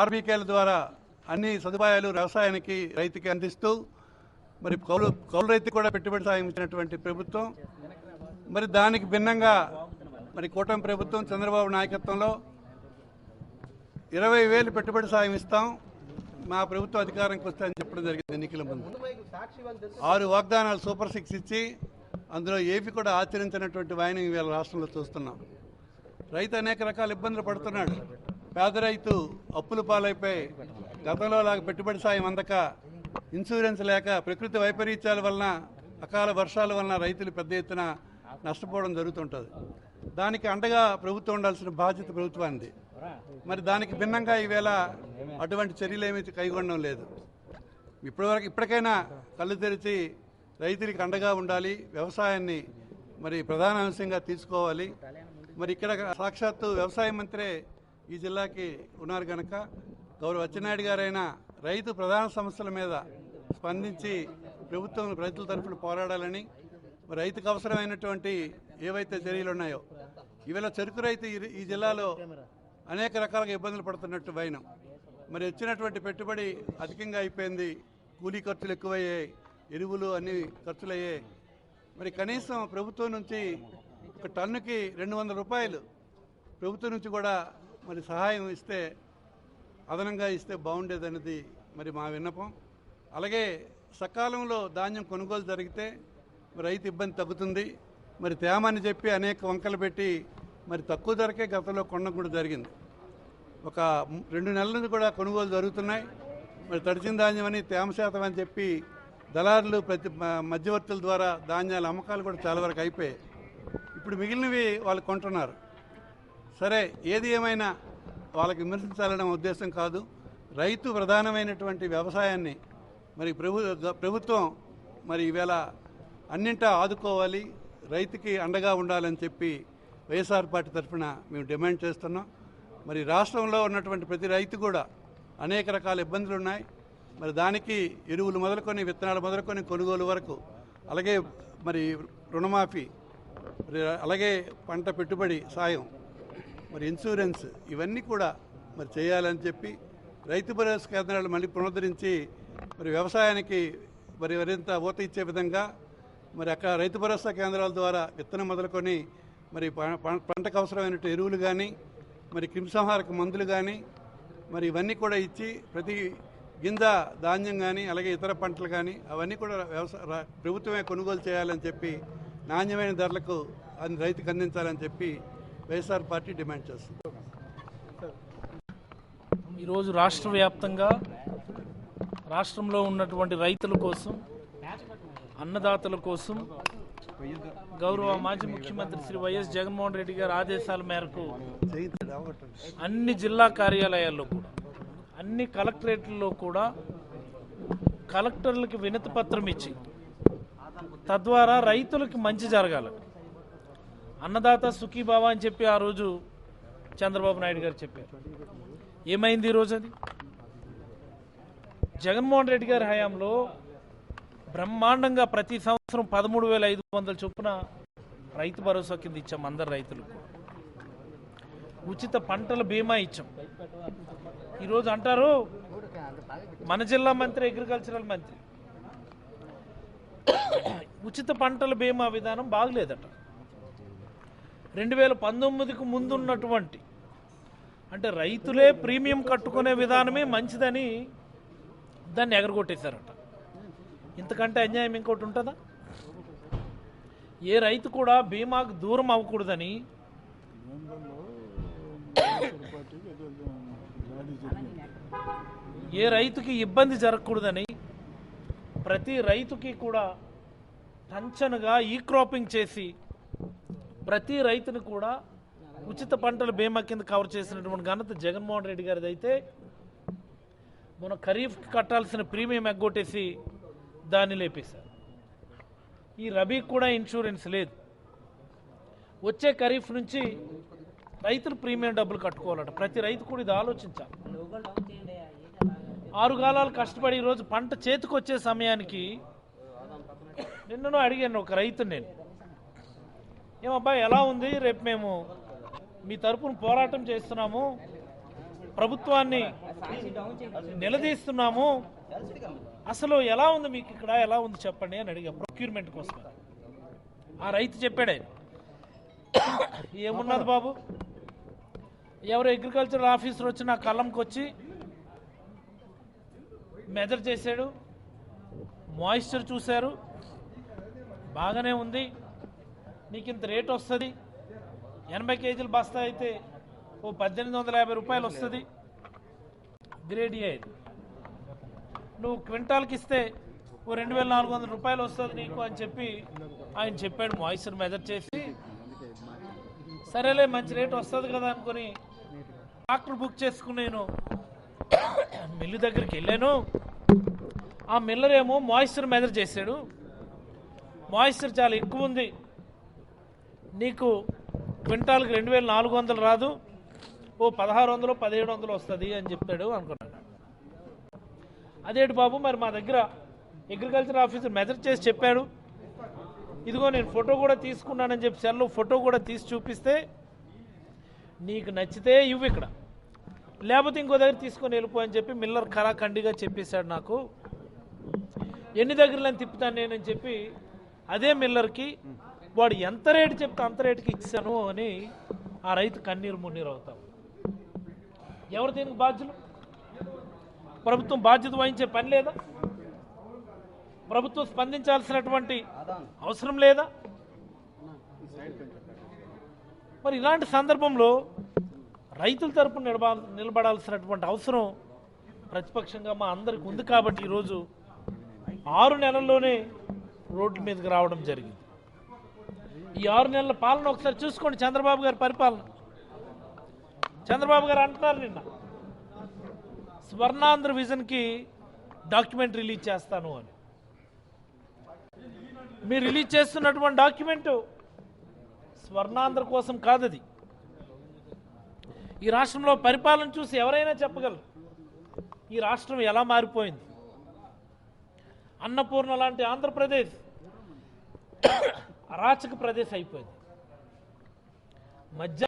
ఆర్బీకేల ద్వారా అన్ని సదుపాయాలు వ్యవసాయానికి రైతుకి అందిస్తూ మరి కౌలు కౌలు రైతు కూడా పెట్టుబడి సాయం ఇచ్చినటువంటి ప్రభుత్వం. మరి దానికి భిన్నంగా మరి కూటమి ప్రభుత్వం చంద్రబాబు నాయకత్వంలో ఇరవై వేలు పెట్టుబడి సాయం ఇస్తాం. మా ప్రభుత్వం అధికారంకి వస్తాయని చెప్పడం జరిగింది ఎన్నికల ముందు. ఆరు వాగ్దానాలు సూపర్ సిక్స్ ఇచ్చి అందులో ఏవి కూడా ఆచరించినటువంటి వాయిని ఇవాళ రాష్ట్రంలో చూస్తున్నాం. రైతు అనేక రకాల ఇబ్బందులు పడుతున్నాడు. పేద రైతు అప్పుల పాలైపోయి గతంలో లాగా పెట్టుబడి సాయం అందక ఇన్సూరెన్స్ లేక ప్రకృతి వైపరీత్యాల వలన అకాల వర్షాల వలన రైతులు పెద్ద ఎత్తున నష్టపోవడం జరుగుతుంటుంది. దానికి అండగా ప్రభుత్వం ఉండాల్సిన బాధ్యత ప్రభుత్వానికి మరి దానికి భిన్నంగా ఈవేళ అటువంటి చర్యలు ఏమీ కైగొనడం లేదు. ఇప్పటివరకు ఇప్పటికైనా కళ్ళు తెరిచి రైతులకి అండగా ఉండాలి వ్యవసాయాన్ని మరి ప్రధాన అంశంగా తీసుకోవాలి. మరి ఇక్కడ సాక్షాత్తు వ్యవసాయ మంత్రే ఈ జిల్లాకి ఉన్నారు కనుక గౌరవ అచ్చెన్నాయుడు గారైనా రైతు ప్రధాన సమస్యల మీద స్పందించి ప్రభుత్వం రైతుల తరఫున పోరాడాలని రైతుకు అవసరమైనటువంటి ఏవైతే చర్యలు ఉన్నాయో ఇవాళ చెరుకు రైతు ఈ- జిల్లాలో అనేక రకాలుగా ఇబ్బందులు పడుతున్నట్టు వైనం. మరి వచ్చినటువంటి పెట్టుబడి అధికంగా అయిపోయింది కూలీ ఖర్చులు ఎక్కువయ్యాయి ఎరువులు అన్ని ఖర్చులయ్యాయి. మరి కనీసం ప్రభుత్వం నుంచి ఒక టన్నుకి రెండు వందల రూపాయలు ప్రభుత్వం నుంచి కూడా మరి సహాయం ఇస్తే అదనంగా ఇస్తే బాగుండేదన్నది మరి మా విన్నపం. అలాగే సకాలంలో ధాన్యం కొనుగోలు జరిగితే రైతు ఇబ్బంది తగ్గుతుంది. మరి తేమని చెప్పి అనేక వంకలు పెట్టి మరి తక్కువ ధరకే గతంలో కొనడం కూడా జరిగింది. ఒక రెండు నెలల నుంచి కూడా కొనుగోలు జరుగుతున్నాయి. మరి తడిచిన ధాన్యం అని తేమ శాతం అని చెప్పి దళారులు ప్రతి మ- మధ్యవర్తుల ద్వారా ధాన్యాల అమ్మకాలు కూడా చాలా వరకు అయిపోయాయి. ఇప్పుడు మిగిలినవి వాళ్ళు కొంటున్నారు. సరే ఏది ఏమైనా వాళ్ళకి విమర్శించాలనే ఉద్దేశం కాదు. రైతు ప్రధానమైనటువంటి వ్యవసాయాన్ని మరి ప్రభు ప్రభుత్వం మరి ఈవేళ అన్నింటా ఆదుకోవాలి రైతుకి అండగా ఉండాలని చెప్పి వైఎస్ఆర్ పార్టీ తరఫున మేము డిమాండ్ చేస్తున్నాం. మరి రాష్ట్రంలో ఉన్నటువంటి ప్రతి రైతు కూడా అనేక రకాల ఇబ్బందులు ఉన్నాయి. మరి దానికి ఎరువులు మొదలుకొని విత్తనాలు మొదలుకొని కొనుగోలు వరకు అలాగే మరి రుణమాఫీ మరి అలాగే పంట పెట్టుబడి సాయం మరి ఇన్సూరెన్స్ ఇవన్నీ కూడా మరి చేయాలని చెప్పి రైతు భరోసా కేంద్రాలు మళ్ళీ పునరుద్ధరించి మరి వ్యవసాయానికి మరి మరింత ఊత ఇచ్చే విధంగా మరి అక్కడ రైతు భరోసా కేంద్రాల ద్వారా విత్తనం మొదలుకొని మరి ప- పంటకు అవసరమైన ఎరువులు కానీ మరి క్రిమిసంహారక మందులు కానీ మరి ఇవన్నీ కూడా ఇచ్చి ప్రతి గింజ ధాన్యం కానీ అలాగే ఇతర పంటలు కానీ అవన్నీ కూడా వ్యవసాయ ప్రభుత్వమే కొనుగోలు చేయాలని చెప్పి నాణ్యమైన ధరలకు అది రైతుకు అందించాలని చెప్పి వైఎస్ఆర్ పార్టీ డిమాండ్ చేస్తుంది. ఈరోజు రాష్ట్ర వ్యాప్తంగా రాష్ట్రంలో ఉన్నటువంటి రైతుల కోసం అన్నదాతల కోసం గౌరవ మాజీ ముఖ్యమంత్రి శ్రీ వైఎస్ జగన్మోహన్ రెడ్డి గారి ఆదేశాల మేరకు అన్ని జిల్లా కార్యాలయాల్లో కూడా అన్ని కలెక్టరేట్లలో కూడా కలెక్టర్లకి వినతి పత్రం ఇచ్చి తద్వారా రైతులకు మంచి జరగాలి. అన్నదాత సుఖీభావ అని చెప్పి ఆ రోజు చంద్రబాబు నాయుడు గారు చెప్పారు. ఏమైంది ఈరోజు అది? జగన్మోహన్ రెడ్డి గారి హయాంలో బ్రహ్మాండంగా ప్రతి సంవత్సరం పదమూడు వేల ఐదు వందల చొప్పున రైతు భరోసా కింద ఇచ్చాం అందరు రైతులకు. ఉచిత పంటల బీమా ఇచ్చాం. ఈరోజు అంటారు మన జిల్లా మంత్రి అగ్రికల్చరల్ మంత్రి. ఉచిత పంటల బీమా విధానం బాగలేదట. రెండు వేల పంతొమ్మిదికి ముందున్నటువంటి అంటే రైతులే ప్రీమియం కట్టుకునే విధానమే మంచిదని దాన్ని ఎగరగొట్టేశారట. ఇంతకంటే అన్యాయం ఇంకోటి ఉంటుందా? ఏ రైతు కూడా బీమాకు దూరం అవ్వకూడదని ఏ రైతుకి ఇబ్బంది జరగకూడదని ప్రతి రైతుకి కూడా టంచనుగా ఈ క్రాపింగ్ చేసి ప్రతి రైతును కూడా ఉచిత పంటల బీమా కింద కవర్ చేసినటువంటి ఘనత జగన్మోహన్ రెడ్డి గారిది అయితే మన ఖరీఫ్ కట్టాల్సిన ప్రీమియం ఎగ్గొట్టేసి దాన్ని లేపేశారు. ఈ రబీ కూడా ఇన్సూరెన్స్ లేదు. వచ్చే ఖరీఫ్ నుంచి రైతులు ప్రీమియం డబ్బులు కట్టుకోవాలట. ప్రతి రైతు కూడా ఇది ఆలోచించాలి. ఆరు కాలాలు కష్టపడి ఈరోజు పంట చేతికి వచ్చే సమయానికి నిన్ననో అడిగాను ఒక రైతు నేను. ఏమబ్బాయి ఎలా ఉంది? రేపు మేము మీ తరపున పోరాటం చేస్తున్నాము. ప్రభుత్వాన్ని నిలదీస్తున్నాము. అసలు ఎలా ఉంది మీకు ఇక్కడ? ఎలా ఉంది చెప్పండి అని అడిగా. ప్రొక్యూర్మెంట్ కోసం. ఆ రైతు చెప్పాడే. ఏమున్నది బాబు? ఎవరు అగ్రికల్చర్ ఆఫీసర్ వచ్చి నా కళ్ళంకి వచ్చి మెజర్ చేశాడు. మాయిశ్చర్ చూశారు. బాగానే ఉంది. నీకు ఇంత రేట్ వస్తుంది? ఎనభై కేజీల బస్తా అయితే ఓ పద్దెనిమిది వందల యాభై రూపాయలు వస్తుంది. గ్రేడ్ ఏ నువ్వు క్వింటాల్కి ఇస్తే ఓ రెండు వేల నాలుగు వందల రూపాయలు వస్తుంది నీకు అని చెప్పి ఆయన చెప్పాడు మాయిశ్చర్ మెజర్ చేసి. సరేలే మంచి రేట్ వస్తుంది కదా అనుకుని ట్రాక్టర్ బుక్ చేసుకుని నేను మిల్లు దగ్గరికి వెళ్ళాను. ఆ మిల్లర్ ఏమో మాయిశ్చర్ మెజర్ చేశాడు. మాయిశ్చర్ చాలా ఎక్కువ ఉంది. నీకు క్వింటాల్కి రెండు వేల నాలుగు వందలు రాదు. ఓ పదహారు వందలు పదిహేడు వందలు వస్తుంది అని చెప్పాడు అనుకున్నాడు. అదేంటి బాబు మరి మా దగ్గర అగ్రికల్చర్ ఆఫీసర్ మెజర్ చేసి చెప్పాడు. ఇదిగో నేను ఫోటో కూడా తీసుకున్నానని చెప్పి సెల్ ఫోటో కూడా తీసి చూపిస్తే నీకు నచ్చితే ఇవ్వు ఇక్కడ. లేకపోతే ఇంకో దగ్గర తీసుకొని వెళ్ళిపో అని చెప్పి మిల్లర్ ఖరాఖండిగా చెప్పేశాడు నాకు. ఎన్ని దగ్గరలో తిప్పుతాను నేనని చెప్పి అదే మిల్లర్కి వాడు ఎంత రేటు చెప్తే అంత రేటుకి ఇచ్చాను అని ఆ రైతు కన్నీరు మున్నీరు అవుతాం ఎవరు దీనికి బాధ్యులు? ప్రభుత్వం బాధ్యత వహించే పని లేదా? ప్రభుత్వం స్పందించాల్సినటువంటి అవసరం లేదా? మరి ఇలాంటి సందర్భంలో రైతుల తరపున నిలబా నిలబడాల్సినటువంటి అవసరం ప్రతిపక్షంగా మా అందరికి ఉంది కాబట్టి ఈరోజు ఆరు నెలల్లోనే రోడ్ల మీదకి రావడం జరిగింది. ఈ ఆరు నెలల పాలన ఒకసారి చూసుకోండి చంద్రబాబు గారి పరిపాలన. చంద్రబాబు గారు అంటున్నారు నిన్న స్వర్ణాంధ్ర విజన్కి డాక్యుమెంట్ రిలీజ్ చేస్తాను అని. మీరు రిలీజ్ చేస్తున్నటువంటి డాక్యుమెంట్ స్వర్ణాంధ్ర కోసం కాదది. ఈ రాష్ట్రంలో పరిపాలన చూసి ఎవరైనా చెప్పగలరు? ఈ రాష్ట్రం ఎలా మారిపోయింది? అన్నపూర్ణ లాంటి ఆంధ్రప్రదేశ్ అరాచక ప్రదేశం అయిపోయింది. మధ్య